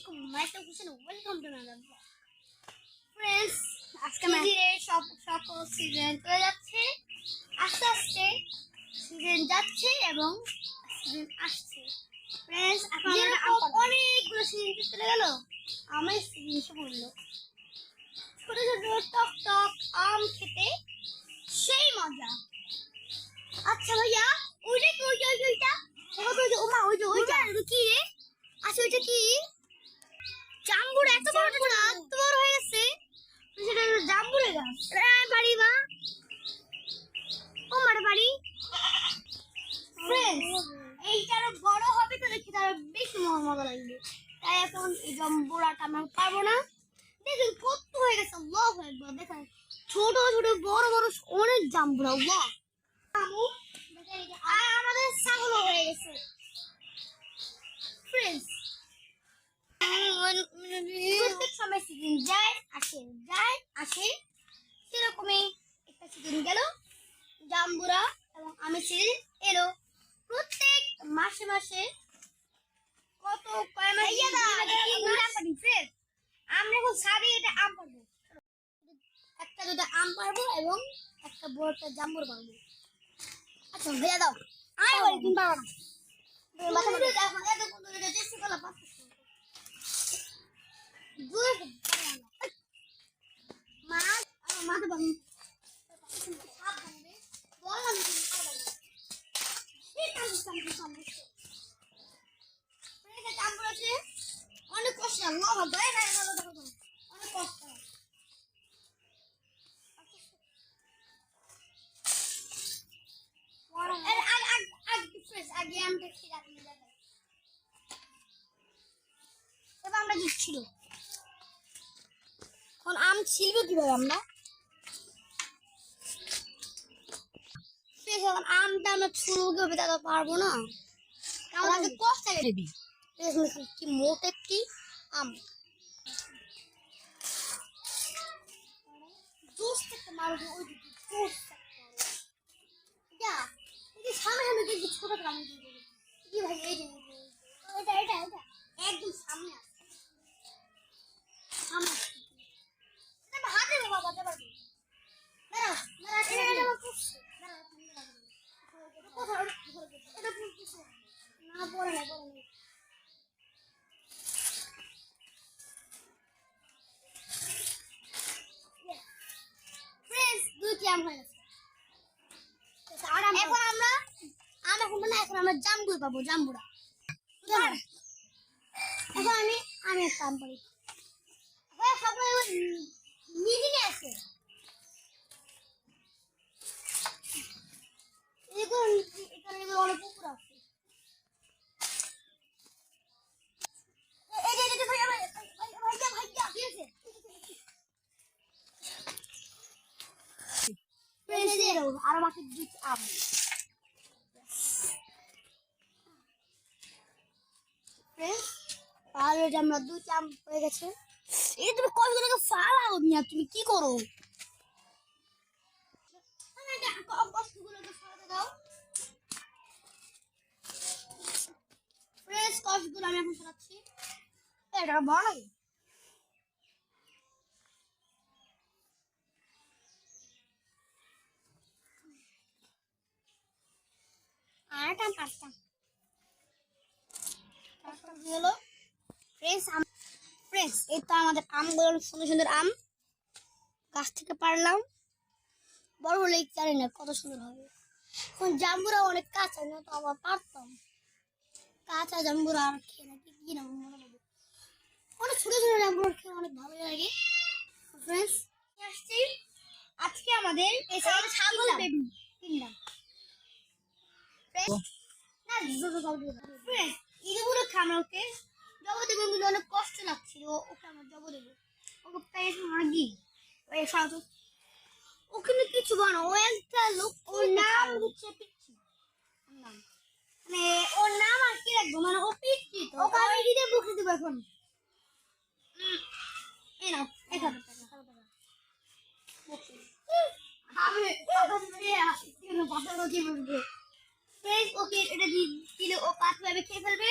আলাইকুম মাইটা Hossain welcome to another blog আজকে ধীরে সব সকল সিজন চলে যাচ্ছে আস্তে আস্তে সিজন যাচ্ছে এবং সিজন আসছে। ফ্রেন্ডস এখন আমরা অনেকগুলো সিজন চলে গেল আমার সিজন এসে পড়ল। ছোট ছোট টক টক আম খেতে সেই মজা। আচ্ছা ভাইয়া ওইটা? কি ওইটা ওইটা ওমা ওই যে ওইটা কি রে? আচ্ছা ওইটা কি জাম্বুরা এত বড় না এত বড় হয়ে গেছে সেটা হলো জাম্বুরা গাছ আহ, বাড়ি মা ও মারে বাড়ি ফ্রেন্ডস এইটা আরও বড় হবে তো দেখি তার বেশি মজা লাগবে তাই এখন এই জাম্বুরাটা আমরা পারব না। দেখুন কত হয়ে গেছে লভ একবার দেখেন, ছোট ছোট, বড় বড়, অনেক জাম্বুরা ওয়া আমাদের ছাগল হয়ে গেছে। আসে, যায়, আসে। সেরকমই একটা সিজন গেল, জাম্বুরা এবং আমি সিজন এলো। প্রত্যেক মাসে মাসে কত কয় মাস আমরা এখন সারি এটা আম পারব। একটা দুটো আম পারব। এবং একটা বড় একটা জাম্বুর পারব আচ্ছা ভেজা দাও। আমি বলি তুমি তুমি মাথা মাথা দেখো কষ্ট অনেক কষ্ট আগে এবার আমরা দিচ্ছিল এখন আম ছিলব কীভাবে আমরা? এখন আমটা আমরা ছুলবো কীভাবে তা পারব না। আমাদের কষ্ট লাগে কি মোট একটি আম সামনে কি ভাই। এটা এটা একদম সামনে হাতে রে বাবা দেবার দাঁড়া দাঁড়া এটা এটা আমার পুষছে দাঁড়া তুমি দাঁড়া। এটা কোথায় এটা পুষছে না পড়ে না পড়ে না ফ্রেন্ডস দুইটি আম হয়ে গেছে আর আম এখন আমরা আম এখন আমরা জাম্বুই পাবো জাম্বুরা এখন আমি আমি একটা আম পারি সবাই মিডিলে আছে এখানে অনেক পুকুর আছে আর আমাকে দুধ আম যে আমরা দুধ আম হয়ে গেছে। এই তুমি কতগুলোকে ফালাও মিয়া? তুমি কি করো? আমি এখন ফালাচ্ছি? এটা বড় পাঁচটা। ফ্রেশ আম ফ্রেশ এই আমাদের আমগুলো সুন্দর সুন্দর আম। গাছ থেকে পারলাম। বড় হলে জানি না কত সুন্দর হবে। এখন জাম্বুরা অনেক কাঁচা, না তো আবার পারতাম। কাঁচা জাম্বুরা আর খেয়ে না, কি না মনে লাগে অনেক ছোট ছোট জাম্বুরা খেয়ে অনেক ভালো লাগে। ফ্রেন্ডস আজকে আমাদের ছাগল বেবি কিনলাম না ইঁদুরগুলো খামা ওকে জব দেবো কিন্তু অনেক কষ্ট লাগছিল ওকে আমরা জব দেবো ওকে পেয়ে মাগি। ওই সাথে ওখানে কিছু বানো ও একটা লোক ওর নাম হচ্ছে পিচ্ছি মানে ওর নাম আর কি রাখব? মানে ও পিচ্ছি তো ওকে আমি দিতে বুকে দেবো এখন এই নাও এক হাজার টাকা হাজার আমি আবার ফিরে আসি কেন বাসার কি বলব? ওকে এটা দিলে ও পাঁচ ভাবে খেয়ে ফেলবে।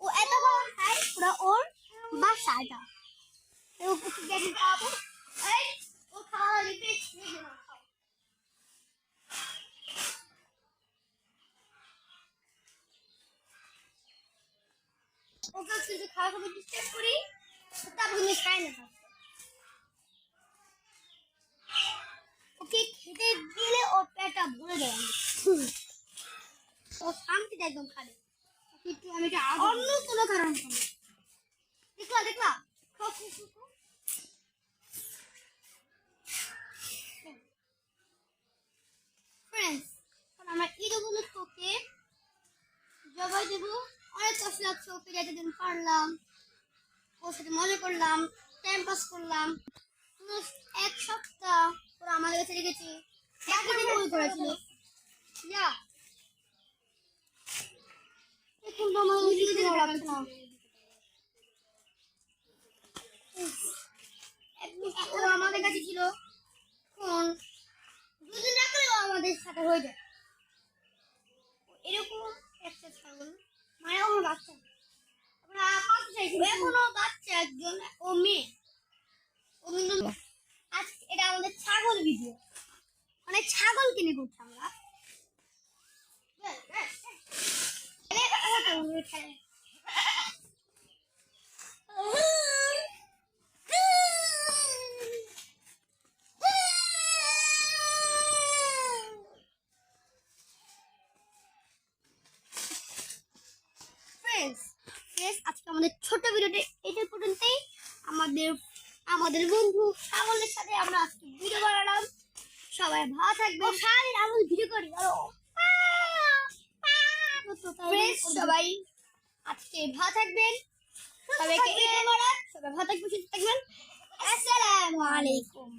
ও এত খায় পুরো ওর বাসা ও ওকে খাব ও খাওয়া খাবার ডিস্টার্ব করি তারপর খায় না। ওকে খেতে দিলে ওর পেটটা ভরে দেয়। ও শান্তিতে একদম খাবে কিন্তু আমি এটা অন্য কোনো কারণ দেখলা দেখলা? এখন আমরা ঈদগুলো তোকে জবাই দেবো। অনেক কষ্ট লাগছে ওকে দিন, পারলাম। ওর সাথে মজা করলাম টাইম পাস করলাম। এক সপ্তাহ ওরা আমাদের কাছে রেখেছে। করেছিল। ইয়া এখন তো আমার ওই দিকে ভালো লাগছে না একদিন ও আমাদের কাছে ছিল আমাদের সাথে হয়ে যায় এরকম একটা ছাগল বাচ্চা আমরা বাচ্চা একজন ও মেয়ে এটা আমাদের ছাগল ভিডিও মানে ছাগল কিনে করছি আমরা এনে ও তো উড়ে খেলে। Friends, friends, আজকে আমাদের ছোট ভিডিওটা এটা পর্যন্তই। আমাদের আমাদের বন্ধু ছাগলের সাথে আমরা আজকে ভিডিও বানালাম। সবাই ভালো থাকবে সারাদিন আমি ভিডিও করি সবাই আজকে ভালো থাকবেন। সবাইকে সবাই ভালো থাকবেন সুস্থ থাকবেন। আসসালামু আলাইকুম।